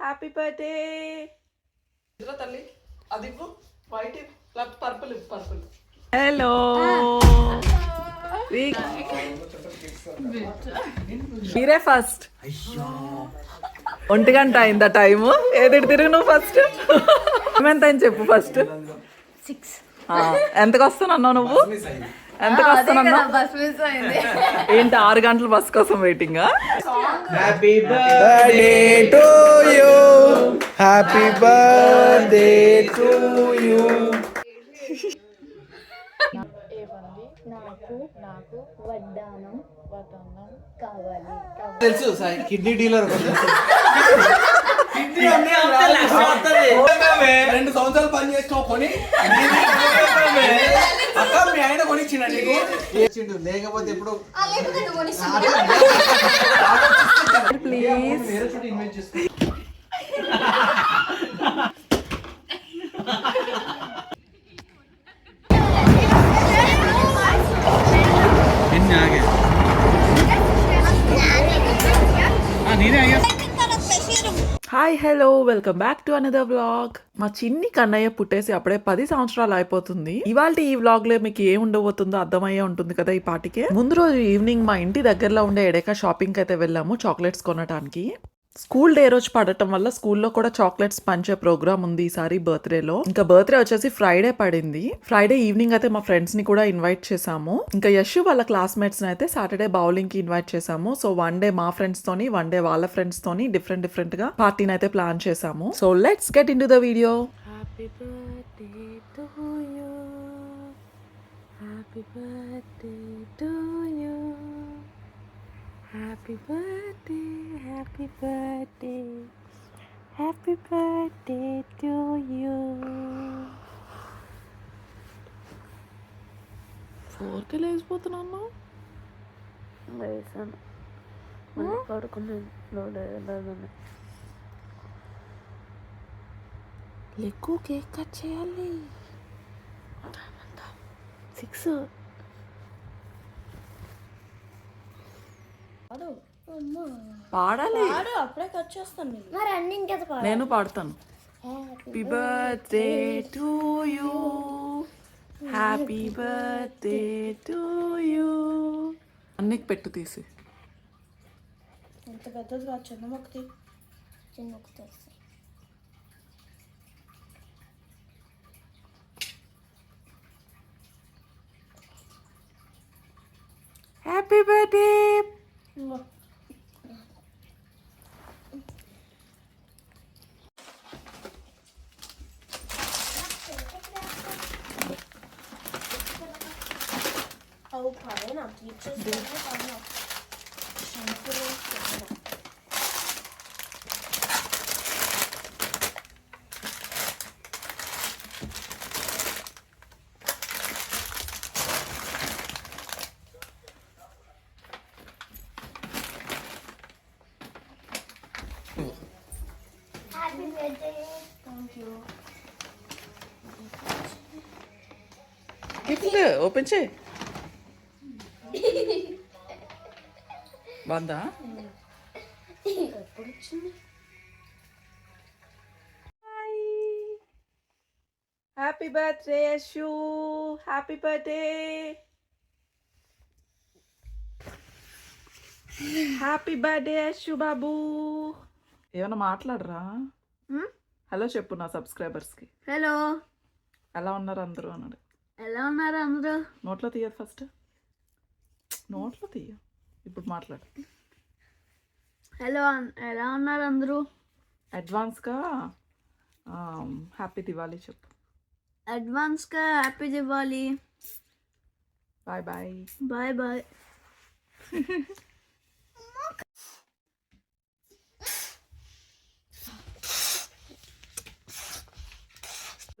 Happy birthday ఇదిగో తల్లి అది ఇవ్వు. వైట్ లేకపోతే పర్పుల్ ఇవ్వు పర్పుల్. హలో మీరే ఫస్ట్ ఒంటి గంట అయిందా టైము? ఏది తిరుగు నువ్వు ఫస్ట్ ఎంత అని చెప్పు ఫస్ట్ సిక్స్. ఎంతకు వస్తున్నావు నువ్వు? అయింది. ఏంటి ఆరు గంటల బస్ కోసం waiting Happy birthday to you. Happy birthday to you. నాకు నాకు వడ్డానం వడ్డానం కావాలి. కావాలి తెలుసు సాయి కిడ్నీ డీలర్ రెండు సంవత్సరాలు పని చేసినావు కొని. అక్క మీ ఆయన కొనిచ్చిండ నీకు? ఇచ్చిండు లేకపోతే ఎప్పుడు please hi hello welcome back to another vlog మా చిన్ని కన్నయ్య పుట్టేసి అప్పుడే పది సంవత్సరాలు అయిపోతుంది. ఇవాళ ఈ వ్లాగ్లో మీకు ఏం ఉండబోతుందో అర్థమయ్యే ఉంటుంది కదా ఈ పాటికే. ముందు రోజు ఈవినింగ్ మా ఇంటి దగ్గరలో ఉండే ఎడేకా షాపింగ్ అయితే వెళ్ళాము చాక్లెట్స్ కొనడానికి స్కూల్ డే రోజు పడటం వల్ల స్కూల్లో కూడా చాక్లెట్స్ పంచే ప్రోగ్రామ్ ఉంది ఈసారి బర్త్డేలో. ఇంకా బర్త్డే వచ్చేసి ఫ్రైడే పడింది. ఫ్రైడే ఈవినింగ్ అయితే మా ఫ్రెండ్స్ని కూడా ఇన్వైట్ చేసాము ఇంకా యశ్ వాళ్ళ క్లాస్మేట్స్ అయితే సాటర్డే బౌలింగ్కి ఇన్వైట్ చేసాము సో వన్ డే మా ఫ్రెండ్స్ తోని వన్ డే వాళ్ళ ఫ్రెండ్స్ తోని డిఫరెంట్ డిఫరెంట్గా పార్టీని అయితే ప్లాన్ చేసాము so let's get into the video. Happy birthday to you happy birthday to you happy birthday happy birthday happy birthday to you ఫోర్కి లేచిపోతున్నాను వేసాను మళ్ళీ పడుకున్నాను. ఎక్కువ కేక్ కట్ చేయాలి. సిక్స్. పాడాలి. అప్పుడే కట్ చేస్తాను నేను. మరి అన్ని ఇంకా నేను పాడతాను. Happy birthday to you happy birthday to you అన్నికి పెట్టు తీసి. ఎంత పెద్దది కాదు చిన్న మొక్కటి చిన్న మొక్కటి హ్యాపీ బర్త్డే గిఫ్ట్ ఓపెన్ చేయి. బాగుందా? Happy birthday Yashu happy birthday happy birthday Yashu బాబు ఏమన్నా మాట్లాడరా? హలో చెప్పు నా సబ్స్క్రైబర్స్కి. హలో. ఎలా ఉన్నారు అందరూ అన్నాడు. ఎలా ఉన్నారు అందరూ? నోట్లో తీయదు ఫస్ట్. నోట్లో తీయ. ఇప్పుడు మాట్లాడు. హలో ఎలా ఉన్నారు అందరూ? అడ్వాన్స్గా హ్యాపీ దివాళీ చెప్పు. అడ్వాన్స్గా happy Diwali bye bye. Bye bye.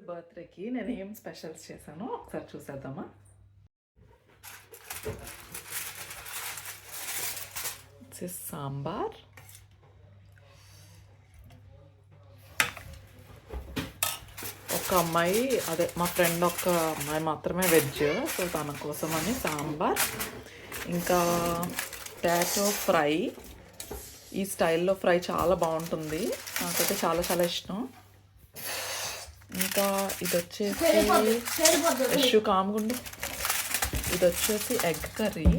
బర్త్డేకి నేను ఏం స్పెషల్స్ చేశానో ఒకసారి చూసేద్దామా? ఇట్స్ సాంబార్. ఒక అమ్మాయి అదే మా ఫ్రెండ్ ఒక అమ్మాయి మాత్రమే వెజ్ సో తన కోసమని సాంబార్. ఇంకా టాటో ఫ్రై. ఈ స్టైల్లో ఫ్రై చాలా బాగుంటుంది. నాకైతే చాలా చాలా ఇష్టం. ఇంకా ఇది వచ్చేసి యశు కామగుండు. ఇది వచ్చేసి ఎగ్ కర్రీ.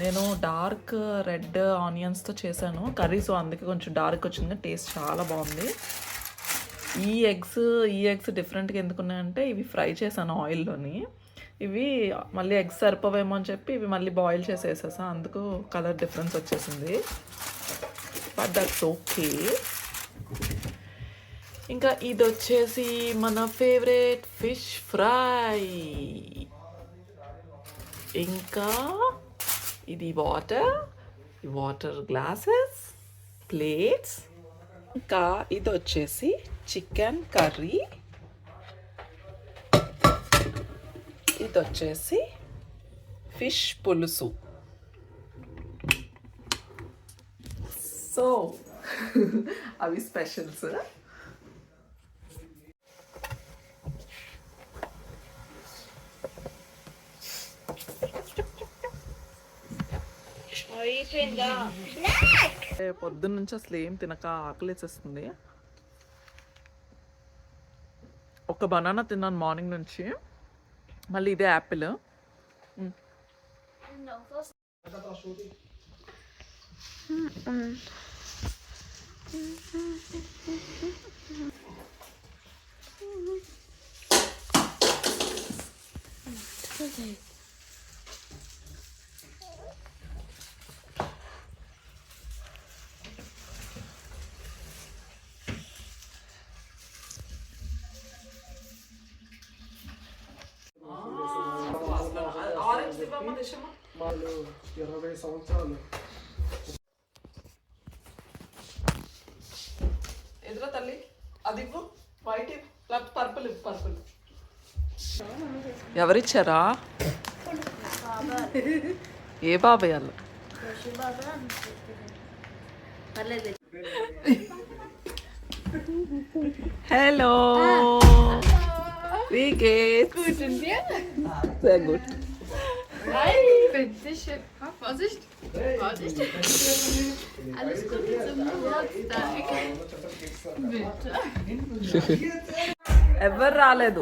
నేను డార్క్ రెడ్ ఆనియన్స్తో చేశాను. కర్రీ సో అందుకే కొంచెం డార్క్ వచ్చింది. టేస్ట్ చాలా బాగుంది. ఈ ఎగ్స్ ఈ ఎగ్స్ డిఫరెంట్గా ఎందుకు ఉన్నాయంటే ఇవి ఫ్రై చేశాను ఆయిల్లోని. ఇవి మళ్ళీ ఎగ్స్ సరిపోవేమో అని చెప్పి ఇవి మళ్ళీ బాయిల్ చేసి వేసేసా అందుకు కలర్ డిఫరెన్స్ వచ్చేసింది. But that's okay. ఇంకా ఇది వచ్చేసి మన ఫేవరెట్ ఫిష్ ఫ్రై. ఇంకా ఇది వాటర్ వాటర్ గ్లాసెస్ ప్లేట్స్. ఇంకా ఇది వచ్చేసి చికెన్ కర్రీ. ఇది వచ్చేసి ఫిష్ పులుసు. సో అవి స్పెషల్స్. పొద్దున్న నుంచి అసలు ఏం తినక ఆకలేసేస్తుంది ఒక బనానా తిన్నాను మార్నింగ్ నుంచి. మళ్ళీ ఇదే యాపిల్. వాళ్ళు ఇరవై సంవత్సరాలు. ఎదురా తల్లి అది ఇవ్వు. వైట్ ఇవ్వు. లేకపోతే పర్పుల్ ఇవ్వు పర్పుల్. ఎవరిచ్చారా? ఏ బాబాయ్ వాళ్ళు? Hello Wie geht's? Gut, und dir? Sehr gut. Hi, bitte schön. Oh, Vorsicht. Vorsicht. Alles Gute zum Geburtstag. Bitte. ఎవరు రాలేదు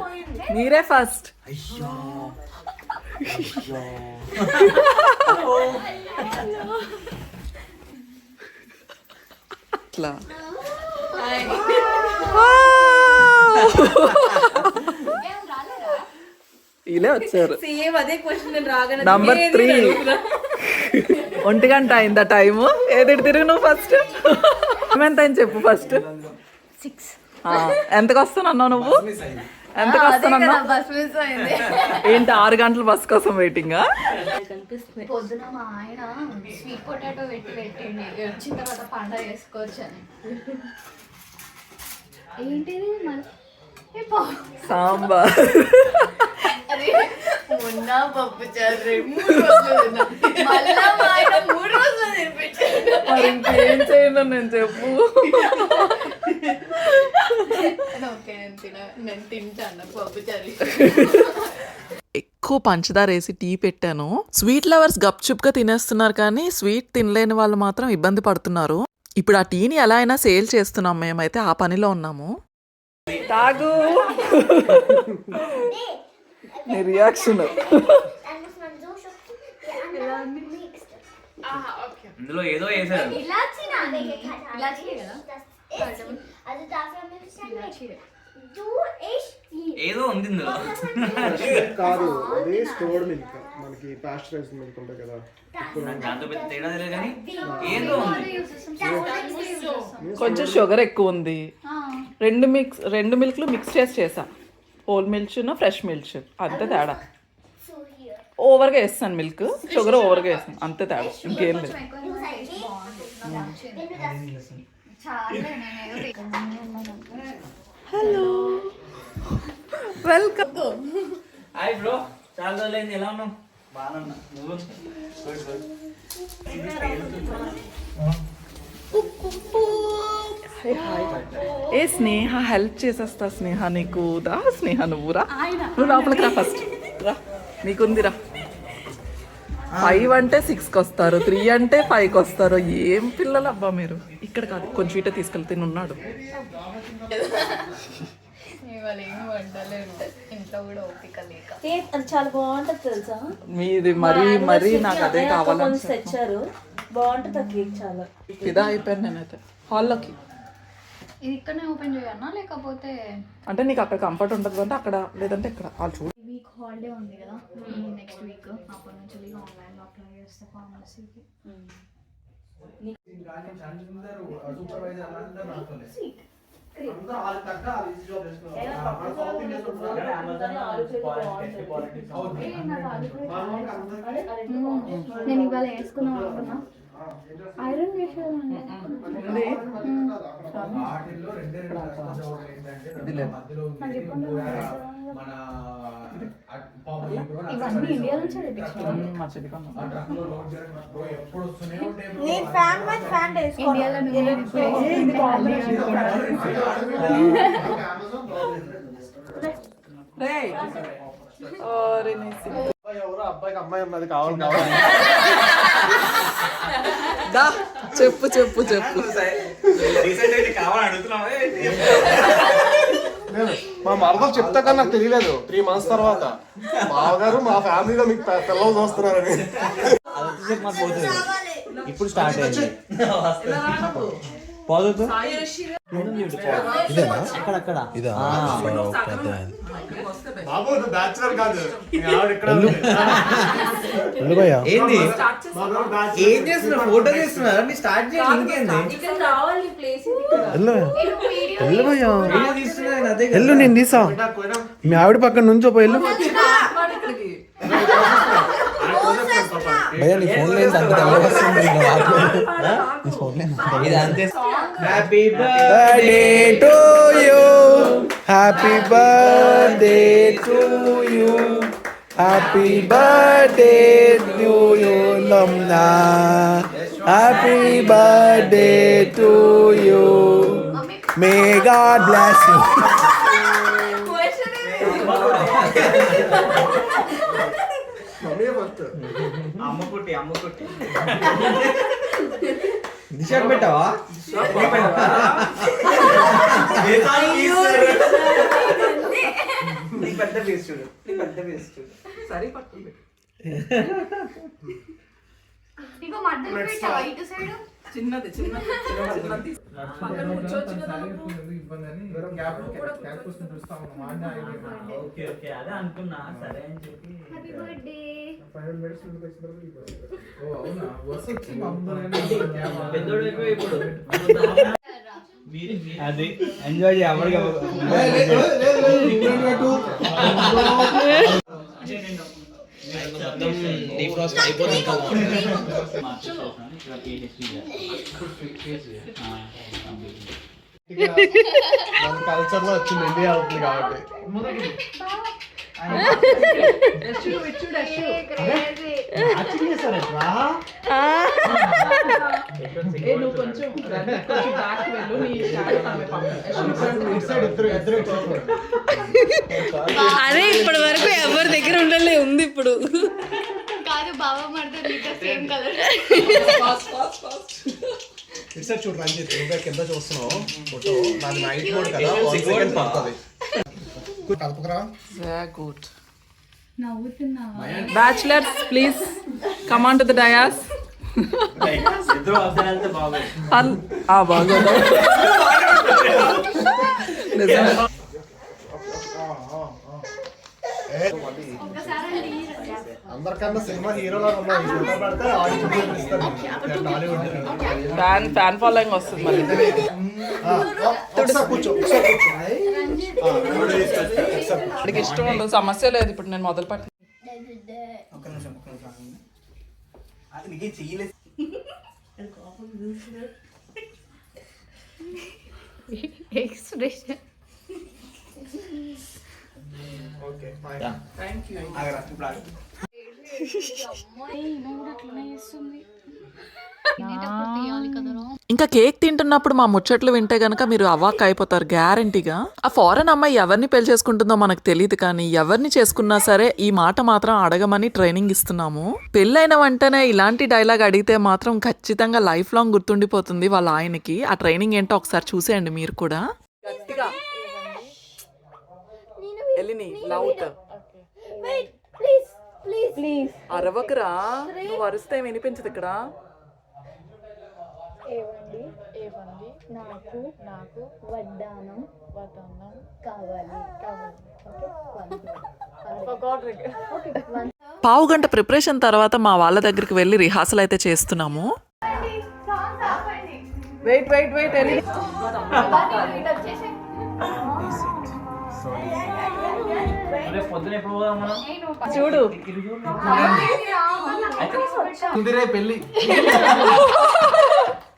మీరే ఫస్ట్ అట్లా ఇలా వచ్చారు. సేమ్ అదే క్వశ్చన్ నేను రాగానే నంబర్ త్రీ ఒంటి గంట అయిందా టైము ఏది తిరుగు నువ్వు ఫస్ట్ ఎంత అయింది చెప్పు ఫస్ట్ సిక్స్ ఎంతకు వస్తానన్నావు నువ్వు? ఎంతకు వస్తానన్నావు బస్ మిస్ అయింది. ఏంటి ఆరు గంటల బస్ కోసం వెయిటింగా పొద్దున మా ఆయన స్వీట్ పొటాటో పెట్టి పెట్టిండి. వచ్చిన తర్వాత పండగ చేసుకోవచ్చు అని. ఏంటిది సాంబార్. మొన్న పప్పు చారు మూడు రోజులు తిన్నా. మళ్ళా మా ఆయన మూడు రోజులు తినిపించాడు మరి ఇంకేం చేయను నేను చెప్పు. ఓకే నేను తిన నేను తింటాను పప్పు చారు. ఎక్కువ పంచదార వేసి టీ పెట్టాను. స్వీట్ లవర్స్ గప్చుప్గా తినేస్తున్నారు కానీ స్వీట్ తినలేని వాళ్ళు మాత్రం ఇబ్బంది పడుతున్నారు. ఇప్పుడు ఆ టీని ఎలా అయినా సేల్ చేస్తున్నాం మేమైతే ఆ పనిలో ఉన్నాము. తాగు. నీ రియాక్షన్ ఇందులో ఏదో వేసారు ఏదో ఉంది ఇందులో. కాదు అది స్టోర్డ్ మిల్క్ మనకి పాస్చరైజ్ మిల్క్ ఉంటాయి కదా. దాంతో పెద్ద తేడా తెలియదు కానీ ఏదో ఉంది. కొంచెం షుగర్ ఎక్కువ ఉంది. రెండు మిక్స్ రెండు మిల్క్లు మిక్స్ చేసి చేసా హోల్ మిల్క్ ఫ్రెష్ మిల్క్. అంతే తేడా. ఓవర్గా వేస్తాను మిల్క్. షుగర్ ఓవర్గా వేస్తాను. అంతే తేడా. ఇంకేం లేదు. హలో వెల్కమ్ హాయ్ బ్రో చాలా రోజులైంది ఎలా ఉన్నావు? బాగున్నా నువ్వు? ఏ స్నేహ హెల్ప్ చేసేస్తా స్నేహ నీకు? దా స్నేహ నువ్వు రా. నువ్వు లోపలికి రా ఫస్ట్. రా. నీకుంది రా. ఫైవ్ అంటే సిక్స్కి వస్తారు. త్రీ అంటే ఫైవ్కి వస్తారు. ఏం పిల్లలు అబ్బా మీరు? ఇక్కడ కాదు కొంచెం ఇటే తీసుకెళ్తే ఉన్నాడు. చాలా బాగుంటది తెలుసా? మీది మరీ మరీ నాకు అదే తెచ్చారు. బాగుంటది కేక్ చాలా. ఇదా అయిపోయాను నేనైతే. హాల్లోకి ఇది ఇక్కడనే ఓపెన్ చేయన్నా లేకపోతే అంటే నీకు అక్కడ కంఫర్ట్ ఉంటుంది అంటే అక్కడ లేదంటే ఇక్కడ. వాళ్ళు చూడు. వీక్ హాలిడే ఉంది కదా. నెక్స్ట్ వీక్ అప్పటి నుంచి ఆన్లైన్లో అప్లై చేస్తే ఫార్మసీకి నేను ఇవాళ వేసుకున్నాను అనుకున్నా. ఐరన్ చేసేదాన్ని ఇవన్నీ ఇండియా నుంచి తెప్పించాను మా చెల్లికన్నా నేను ఫ్యాన్ మీద ఫ్యాన్ ఇండియాలో నువ్వు ఇప్పుడు రేయ్. ఓరి నీసి. ఎవరో అబ్బాయికి అమ్మాయి ఉన్నది కావాలి కావాలి. దా చెప్పు చెప్పు చెప్పు. మా మరదలు చెప్తా కానీ నాకు తెలియలేదు. త్రీ మంత్స్ తర్వాత. మామగారు మా ఫ్యామిలీలో మీకు పిల్లలు చూస్తున్నారని. ఇప్పుడు స్టార్ట్ అయింది. పోదు అక్కడక్కడ బాబు నువ్వు బ్యాచులర్ కాదు. ఏంది. ఏం చేస్తున్నారు ఫోటో చేస్తున్నారా మీరు స్టార్ట్ చేయండి ఇంకేంది? అదే. ఎల్లు నేను తీసా. మీ ఆవిడ పక్కన నుంచి పోయి ఎల్లు భయ్యా నీ ఫోన్ లేదు అంత తెల్ల వస్తుంది నీ ఫోన్ లేదు ఇది అంతే happy birthday to you happy birthday to you happy birthday to you లమ్నా happy birthday to you may God bless you mummy first అమ్మ కుట్టి అమ్మ కుట్టి దిశాకు పెట్టావా పీస్ చూడు. నీ పెద్ద పీస్ చూడు. సరే పట్టు. ఇంకో మధ్యలో పెట్టావా ఇటు సైడ్. చిన్నది చిన్నది చిన్నది పక్కన కూర్చోవచ్చు కదా ఓకే ఓకే. అదే అనుకున్నా. సరే అని చెప్పి. హ్యాపీ బర్త్డే పెద్దోడు ఎక్కువ ఇప్పుడు. అది ఎంజాయ్ ఎవరికి కల్చర్లో వచ్చింది ఇండియా అవుతుంది కాబట్టి. అరే ఇప్పటి వరకు ఎవరి దగ్గర ఉండలే ఉంది ఇప్పుడు. కాదు బాబా సేమ్ కలర్ ఇటు సైడ్ చూడు రంజిత్ నువ్వే కింద చూస్తున్నావు. ఫోటో నాది నైట్ మోడ్ కదా వన్ సెకండ్ పడుతుంది కలుపుకురా good నవ్వుతున్నావా bachelors please come on to the dais ఇద్దరు అవసరం వెళ్తే బాగోదు ఆ బాగా నిజమే అందరికన్నా సినిమా హీరోలా ఉన్నావు ఈ ఫోటో పెడితే ఆడిషన్ ఇస్తారు టాలీవుడ్ ఫ్యాన్ ఫ్యాన్ ఫాలోయింగ్ వస్తుంది మళ్ళీ ఒకసారి కూర్చో ఒకసారి కూర్చో ఆ, ఒకసారి కూర్చో. వాడికి ఇష్టం ఉండదు సమస్య లేదు ఇప్పుడు నేను మొదలు పెట్ట ఒక్క నిమిషం ఒక్క నిమిషం అది నీకే చెయ్యలేదు ఎక్స్ప్రెషన్ ఓకే fine. ఆగరా ఇప్పుడు ఆగు. అమ్మాయి ఈమె కూడా అట్లనే చేస్తుంది తినేటప్పుడు తీయాలి కదరా ఇంకా కేక్ తింటున్నప్పుడు మా ముచ్చట్లు వింటే గనక మీరు అవాక్ అయిపోతారు గ్యారంటీగా. ఆ ఫారెన్ అమ్మాయి ఎవరిని పెళ్ళి చేసుకుంటుందో మనకు తెలియదు కానీ ఎవరిని చేసుకున్నా సరే ఈ మాట మాత్రం అడగమని ట్రైనింగ్ ఇస్తున్నాము. పెళ్ళైన వెంటనే ఇలాంటి డైలాగ్ అడిగితే మాత్రం ఖచ్చితంగా లైఫ్ లాంగ్ గుర్తుండిపోతుంది వాళ్ళ ఆయనకి. ఆ ట్రైనింగ్ ఏంటో ఒకసారి చూసేయండి మీరు కూడా. గట్టిగా. ఎలిని లౌట్. Please please please. అరవకురా నువ్వు అరిస్తే వినిపించదు ఇక్కడ. ఏవండి? ఏవండి? నాకు నాకు వడ్డానం వడ్డానం కావాలి. కావాలి. ఓకే? Okay one. పావు గంట ప్రిపరేషన్ తర్వాత మా వాళ్ళ దగ్గరికి వెళ్ళి రిహార్సల్ అయితే చేస్తున్నాము. వెయిట్ వెయిట్ వెయిట్ మనం? చూడు కుందిరే పెళ్ళి.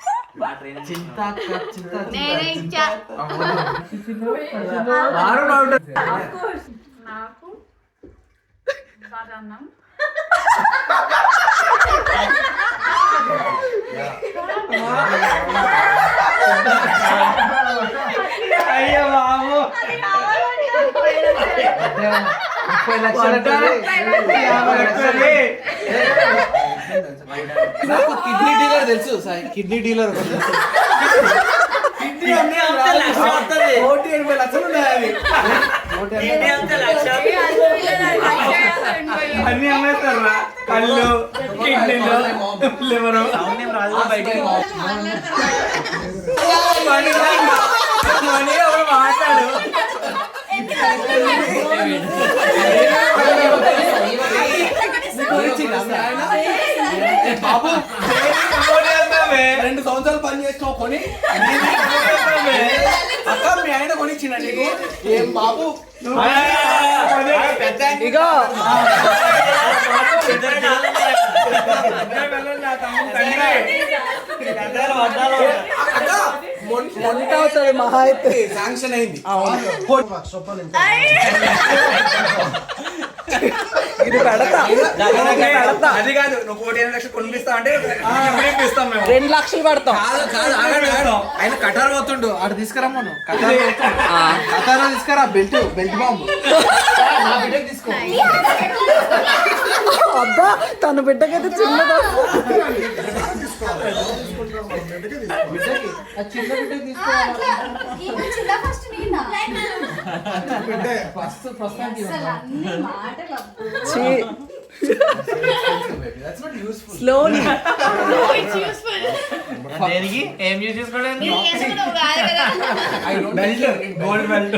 నాకు బాదన్నం అయ్యో బాబు ముప్పై లక్షలు. నాకు కిడ్నీ డీలర్ తెలుసు. సాయి కిడ్నీ డీలర్ అన్నీ అమ్మేస్తారు. కళ్ళు కిడ్నీలు లివరు. మాట్లాడు? బాబు. రెండు సంవత్సరాలు పని చేసినావు కొని. అక్క మీ ఆయన కొనిచ్చిన నీకు? ఏం బాబు? పెద్ద ఇగో. ఇద్దరు అవుతుంది మహా అయితే శాంక్షన్ అయింది ఇది పెడతా పెడతా అది కాదు నువ్వు కోటి ఎనిమిది లక్షలు కొనిపిస్తా అంటే ఇప్పుడు ఇస్తాం మేము రెండు లక్షలు పెడతాం ఆయన కటార్ పోతుండు అటు తీసుకురమ్మా నువ్వు కటార్ పోతుండు. కటార్ తీసుకురా బెల్ట్ బెల్ట్ బాంబు నా బిడ్డకి తీసుకో తన బిడ్డకైతే చిన్నదా బిడ్డకి ఆ చిన్న బిడ్డకి తీసుకోవాలి చిన్న ఫస్ట్ నేను బిడ్డ ఫస్ట్ ప్రస్తుతానికి That's not useful. స్లోలీ దేనికి ఏం యూజ్ చేసుకోవడానికి I don't belt gold belt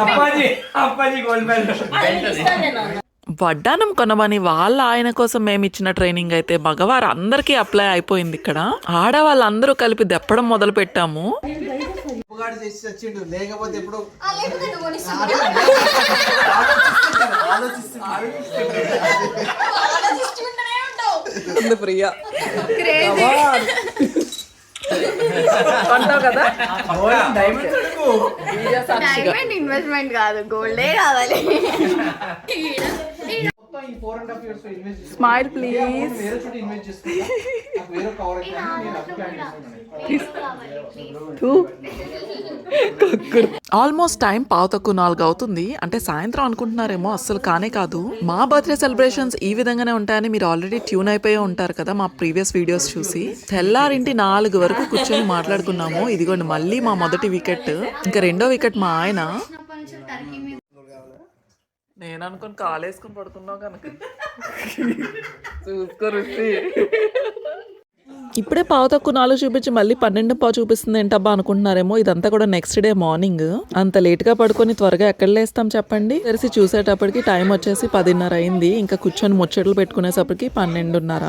Appaji అప్పాజీ గోల్డ్ బెల్ట్ వడ్డానం కొనమని వాళ్ళ ఆయన కోసం మేము ఇచ్చిన ట్రైనింగ్ అయితే మగవారు అందరికీ అప్లై అయిపోయింది ఇక్కడ ఆడవాళ్ళందరూ కలిపి దెప్పడం మొదలు పెట్టాము ప్రియా అంటావు కదా ఇన్వెస్ట్మెంట్ కాదు గోల్డే కావాలి four and half years invest చేసి స్మైల్ ప్లీజ్ వేరే చోట ఇన్వెస్ట్ చేసుకుంటా నాకు వేరే కవర్ అయితే నేను అప్పు ప్లాన్ చేస్తున్నాను ఆల్మోస్ట్ టైం పావు తక్కువ నాలుగు అవుతుంది. అంటే సాయంత్రం అనుకుంటున్నారేమో అస్సలు కానే కాదు. మా బర్త్డే సెలబ్రేషన్స్ ఈ విధంగానే ఉంటాయని మీరు ఆల్రెడీ ట్యూన్ అయిపోయి ఉంటారు కదా మా ప్రీవియస్ వీడియోస్ చూసి. తెల్లారింటి నాలుగు వరకు కూర్చొని మాట్లాడుకున్నాము. ఇదిగోండి మళ్ళీ మా మొదటి వికెట్ ఇంకా రెండో వికెట్ మా ఆయన. నేను అనుకుని కాలేసుకుని పడుకున్నావు కనుక. చూసుకో ఇప్పుడే పావు తక్కువ నాలుగు చూపించి మళ్ళీ పన్నెండు పావు చూపిస్తుంది ఏంటబ్బా అనుకుంటున్నారేమో. ఇదంతా కూడా నెక్స్ట్ డే మార్నింగ్ అంత లేట్గా పడుకొని త్వరగా ఎక్కడ లేస్తాం చెప్పండి. తెరిచి చూసేటప్పటికి టైం వచ్చేసి పదిన్నర అయింది. ఇంకా కూర్చొని ముచ్చట్లు పెట్టుకునేసప్పటికి పన్నెండున్నర.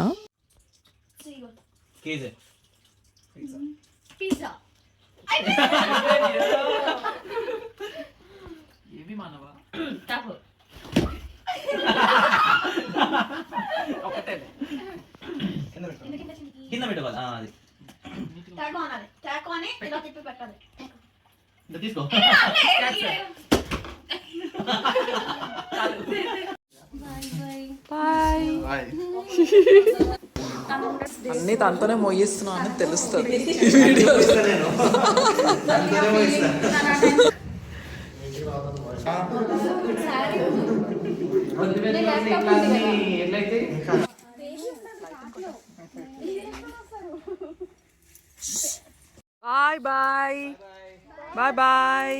కేజీ పిజ్జా మనవా కింద పెట్టుకోవాలి ఆ, అది. ట్యాక్ అనాలి. ట్యాక్ అని ఇలా తిప్పి పెట్టాలి. ఇది తీసుకో. బాయ్ బాయ్ అన్ని తనతోనే మోయిస్తున్నా అని తెలుస్తుంది. ఎట్లయితే bye bye. Bye bye.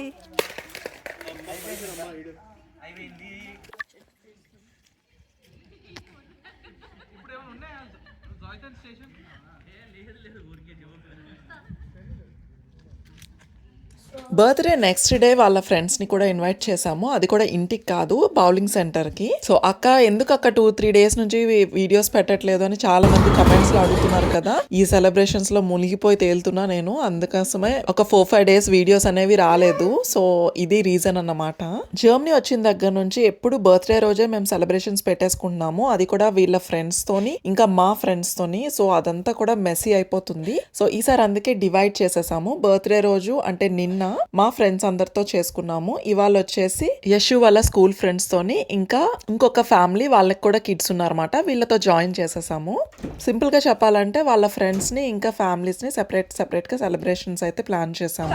Birthday next day వాళ్ళ ఫ్రెండ్స్ని కూడా ఇన్వైట్ చేశాము. అది కూడా ఇంటికి కాదు బౌలింగ్ సెంటర్కి. సో అక్క ఎందుకు అక్క టూ త్రీ డేస్ నుంచి వీడియోస్ పెట్టట్లేదు అని చాలా మంది కమెంట్స్లో అడుగుతున్నారు కదా. ఈ సెలబ్రేషన్స్లో మునిగిపోయి తేలుతున్నా నేను. అందుకోసమే ఒక ఫోర్ ఫైవ్ డేస్ వీడియోస్ అనేవి రాలేదు. సో ఇది రీజన్ అన్నమాట. జర్మనీ వచ్చిన దగ్గర నుంచి ఎప్పుడు బర్త్డే రోజే మేము సెలబ్రేషన్స్ పెట్టేసుకుంటున్నాము. అది కూడా వీళ్ళ ఫ్రెండ్స్ తోని ఇంకా మా ఫ్రెండ్స్ తోని. సో అదంతా కూడా మెస్సీ అయిపోతుంది. సో ఈసారి అందుకే డివైడ్ చేసేసాము. బర్త్డే రోజు అంటే నిన్న మా ఫ్రెండ్స్ అందరితో చేసుకున్నాము. ఇవాళ వచ్చేసి యశు వాళ్ళ స్కూల్ ఫ్రెండ్స్ తోని ఇంకా ఇంకొక ఫ్యామిలీ వాళ్ళకి కూడా కిడ్స్ ఉన్నారన్నమాట. వీళ్ళతో జాయిన్ చేసేసాము. సింపుల్గా చెప్పాలంటే వాళ్ళ ఫ్రెండ్స్ని ఇంకా ఫ్యామిలీస్ని సెపరేట్ సెపరేట్గా సెలబ్రేషన్స్ అయితే ప్లాన్ చేసాము.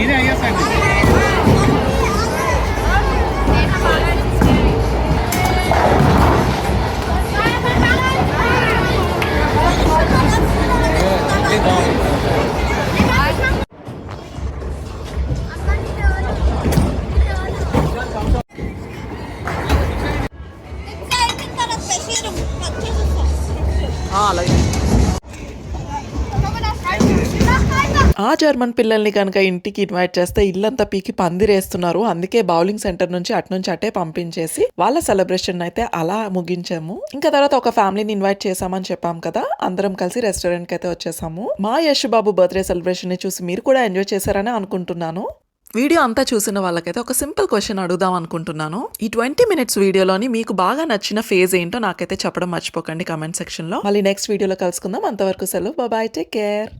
నేనే అయ్యేస్తాను అలాగే ఆ జర్మన్ పిల్లల్ని కనుక ఇంటికి ఇన్వైట్ చేస్తే ఇల్లంతా పీకి పందిరేస్తున్నారు. అందుకే బౌలింగ్ సెంటర్ నుంచి అటు నుంచి అటే పంపించేసి వాళ్ళ సెలబ్రేషన్ అయితే అలా ముగించాము. ఇంకా తర్వాత ఒక ఫ్యామిలీని ఇన్వైట్ చేసామని చెప్పాం కదా. అందరం కలిసి రెస్టారెంట్కి అయితే వచ్చేసాము. మా యశ్ బాబు బర్త్డే సెలబ్రేషన్ని చూసి మీరు కూడా ఎంజాయ్ చేశారని అనుకుంటున్నాను. వీడియో అంతా చూసిన వాళ్ళకైతే ఒక సింపుల్ క్వశ్చన్ అడుగుదాం అనుకుంటున్నాను. ఈ ట్వంటీ మినిట్స్ వీడియోలోని మీకు బాగా నచ్చిన ఫేజ్ ఏంటో నాకైతే చెప్పడం మర్చిపోకండి కామెంట్ సెక్షన్లో. మళ్ళీ నెక్స్ట్ వీడియోలో కలుసుకుందాం. అంతవరకు సెలవు. Bye take care